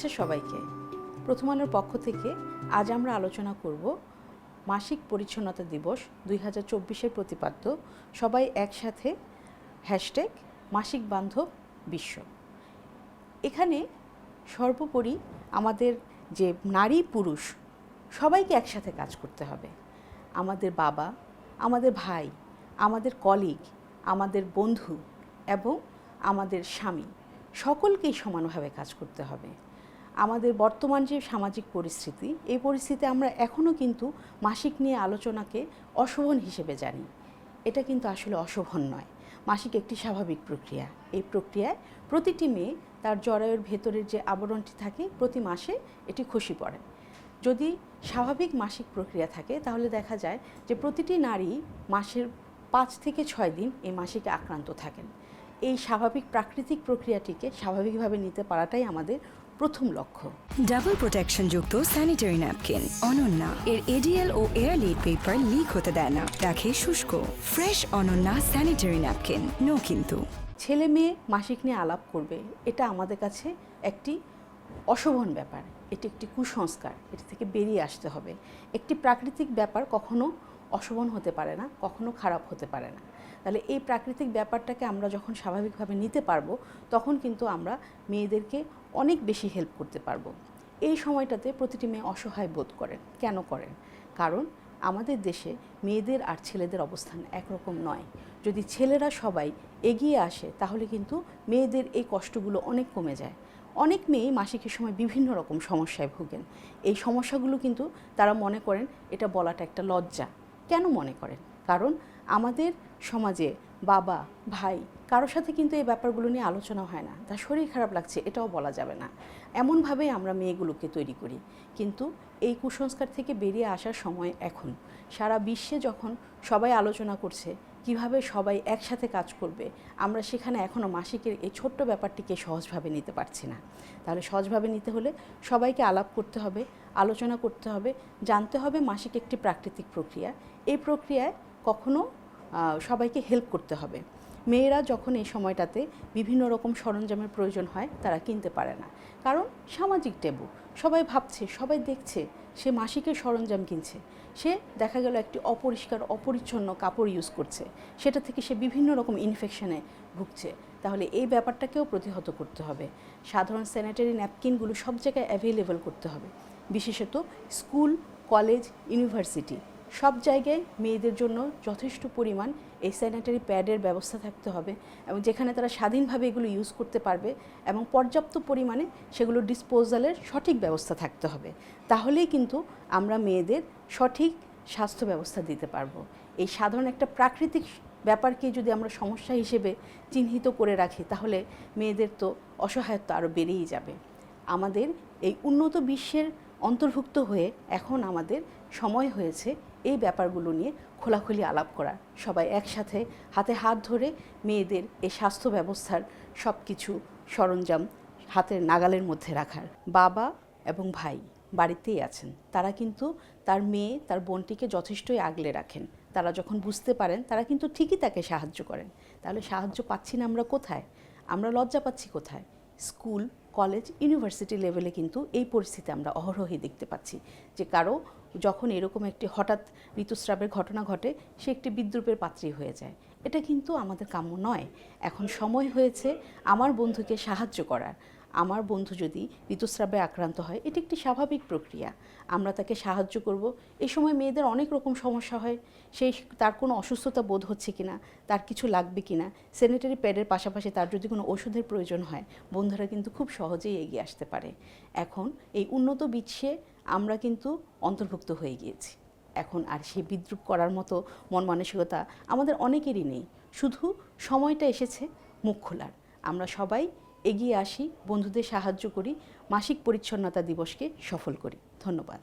শুভেচ্ছা সবাইকে। প্রথম আলোর পক্ষ থেকে আজ আমরা আলোচনা করব মাসিক পরিচ্ছন্নতা দিবস দুই হাজার চব্বিশের প্রতিপাদ্য। সবাই একসাথে হ্যাশট্যাগ মাসিক বান্ধব বিশ্ব। এখানে সর্বোপরি আমাদের যে নারী পুরুষ, সবাইকে একসাথে কাজ করতে হবে। আমাদের বাবা, আমাদের ভাই, আমাদের কলিগ, আমাদের বন্ধু এবং আমাদের স্বামী, সকলকেই সমানভাবে কাজ করতে হবে। আমাদের বর্তমান যে সামাজিক পরিস্থিতি, এই পরিস্থিতিতে আমরা এখনও কিন্তু মাসিক নিয়ে আলোচনাকে অশোভন হিসেবে জানি। এটা কিন্তু আসলে অশোভন নয়। মাসিক একটি স্বাভাবিক প্রক্রিয়া। এই প্রক্রিয়ায় প্রতিটি মেয়ে তার জরায়ুর ভেতরের যে আবরণটি থাকে, প্রতি মাসে এটি খসি পড়ে। যদি স্বাভাবিক মাসিক প্রক্রিয়া থাকে, তাহলে দেখা যায় যে প্রতিটি নারী মাসের পাঁচ থেকে ছয় দিন এই মাসিকে আক্রান্ত থাকেন। এই স্বাভাবিক প্রাকৃতিক প্রক্রিয়াটিকে স্বাভাবিকভাবে নিতে পারাটাই আমাদের প্রথম লক্ষ্য। ডাবল প্রোটেকশন যুক্ত স্যানিটারি ন্যাপকিন অনন্যা। এর এডিএল ও এয়ারলিড পেপার লিক হতে দেয় না। রাখে শুষ্ক। Fresh Ananya sanitary napkin no কিন্তু। ছেলে মেয়ে মাসিক নিয়ে আলাপ করবে এটা আমাদের কাছে একটি অশোভন ব্যাপার। এটি একটি কুসংস্কার এটি থেকে বেরিয়ে আসতে হবে। একটি প্রাকৃতিক ব্যাপার কখনো অশোভন হতে পারে না কখনো খারাপ হতে পারে না। তাহলে এই প্রাকৃতিক ব্যাপারটাকে আমরা যখন স্বাভাবিকভাবে নিতে পারব, তখন কিন্তু আমরা মেয়েদেরকে অনেক বেশি হেল্প করতে পারব। এই সময়টাতে প্রতিটি মেয়ে অসহায় বোধ করেন কেন করেন কারণ আমাদের দেশে মেয়েদের আর ছেলেদের অবস্থান একরকম নয়। যদি ছেলেরা সবাই এগিয়ে আসে, তাহলে কিন্তু মেয়েদের এই কষ্টগুলো অনেক কমে যায়। অনেক মেয়ে মাসিকের সময় বিভিন্ন রকম সমস্যায় ভোগেন। এই সমস্যাগুলো কিন্তু তারা মনে করেন এটা বলাটা একটা লজ্জা। কেন মনে করেন? কারণ আমাদের সমাজে বাবা, ভাই কারোর সাথে কিন্তু এই ব্যাপারগুলো নিয়ে আলোচনা হয় না। তার শরীর খারাপ লাগছে, এটাও বলা যাবে না। এমনভাবেই আমরা মেয়েগুলোকে তৈরি করি। কিন্তু এই কুসংস্কার থেকে বেরিয়ে আসার সময় এখন। সারা বিশ্বে যখন সবাই আলোচনা করছে, কীভাবে সবাই একসাথে কাজ করবে, আমরা সেখানে এখনও মাসিকের এই ছোট্ট ব্যাপারটিকে সহজভাবে নিতে পারছি না। তাহলে সহজভাবে নিতে হলে সবাইকে আলাপ করতে হবে, আলোচনা করতে হবে, জানতে হবে মাসিক একটি প্রাকৃতিক প্রক্রিয়া। এই প্রক্রিয়ায় কখনো সবাইকে হেল্প করতে হবে। মেয়েরা যখন এই সময়টাতে বিভিন্ন রকম সরঞ্জামের প্রয়োজন হয়, তারা কিনতে পারে না। কারণ সামাজিক টেবু সবাই ভাবছে, সবাই দেখছে, সে মাসিকের সরঞ্জাম কিনছে। সে দেখা গেল একটি অপরিষ্কার, অপরিচ্ছন্ন কাপড় ইউজ করছে। সেটা থেকে সে বিভিন্ন রকম ইনফেকশনে ভুগছে। তাহলে এই ব্যাপারটাকেও প্রতিহত করতে হবে। সাধারণ স্যানিটারি ন্যাপকিনগুলো সব জায়গায় অ্যাভেলেবল করতে হবে। বিশেষত স্কুল কলেজ ইউনিভার্সিটি সব জায়গায় মেয়েদের জন্য যথেষ্ট পরিমাণ এই স্যানিটারি প্যাডের ব্যবস্থা থাকতে হবে এবং যেখানে তারা স্বাধীনভাবে এগুলো ইউজ করতে পারবে এবং পর্যাপ্ত পরিমাণে সেগুলো ডিসপোজালের সঠিক ব্যবস্থা থাকতে হবে। তাহলেই কিন্তু আমরা মেয়েদের সঠিক স্বাস্থ্য ব্যবস্থা দিতে পারব। এই সাধারণ একটা প্রাকৃতিক ব্যাপারকে যদি আমরা সমস্যা হিসেবে চিহ্নিত করে রাখি, তাহলে মেয়েদের তো অসহায়ত্ব আরও বেড়েই যাবে। আমাদের এই উন্নত বিশ্বের অন্তর্ভুক্ত হয়ে এখন আমাদের সময় হয়েছে এই ব্যাপারগুলো নিয়ে খোলাখুলি আলাপ করা সবাই একসাথে হাতে হাত ধরে মেয়েদের এই স্বাস্থ্য ব্যবস্থার সব কিছু সরঞ্জাম হাতের নাগালের মধ্যে রাখার। বাবা এবং ভাই বাড়িতেই আছেন। তারা কিন্তু তার মেয়ে, তার বোনটিকে যথেষ্টই আগলে রাখেন। তারা যখন বুঝতে পারেন, তারা কিন্তু ঠিকই তাকে সাহায্য করেন। তাহলে সাহায্য পাচ্ছি না আমরা কোথায়? আমরা লজ্জা পাচ্ছি কোথায়? স্কুল, কলেজ, ইউনিভার্সিটি লেভেলে কিন্তু এই পরিস্থিতি আমরা অহরহই দেখতে পাচ্ছি। যে কারও যখন এরকম একটি হঠাৎ ঋতুস্রাবের ঘটনা ঘটে, সে একটি বিদ্রুপের পাত্রী হয়ে যায়। এটা কিন্তু আমাদের কাম্য নয়। এখন সময় হয়েছে আমার বন্ধুকে সাহায্য করার। আমার বন্ধু যদি ঋতুস্রাবে আক্রান্ত হয়, এটি একটি স্বাভাবিক প্রক্রিয়া। আমরা তাকে সাহায্য করব। এই সময় মেয়েদের অনেক রকম সমস্যা হয়। সেই তার কোনো অসুস্থতা বোধ হচ্ছে কিনা, তার কিছু লাগবে কিনা স্যানিটারি প্যাডের পাশাপাশি তার যদি কোনো ওষুধের প্রয়োজন হয়, বন্ধুরা কিন্তু খুব সহজেই এগিয়ে আসতে পারে। এখন এই উন্নত বিশ্বে আমরা কিন্তু অন্তর্ভুক্ত হয়ে গিয়েছি। এখন আর সেই বিদ্রুপ করার মতো মন মানসিকতা আমাদের অনেকেরই নেই। শুধু সময়টা এসেছে মুখ খোলার। আমরা সবাই এগিয়ে আসি, বন্ধুদের সাহায্য করি, মাসিক পরিচ্ছন্নতা দিবসকে সফল করি। ধন্যবাদ।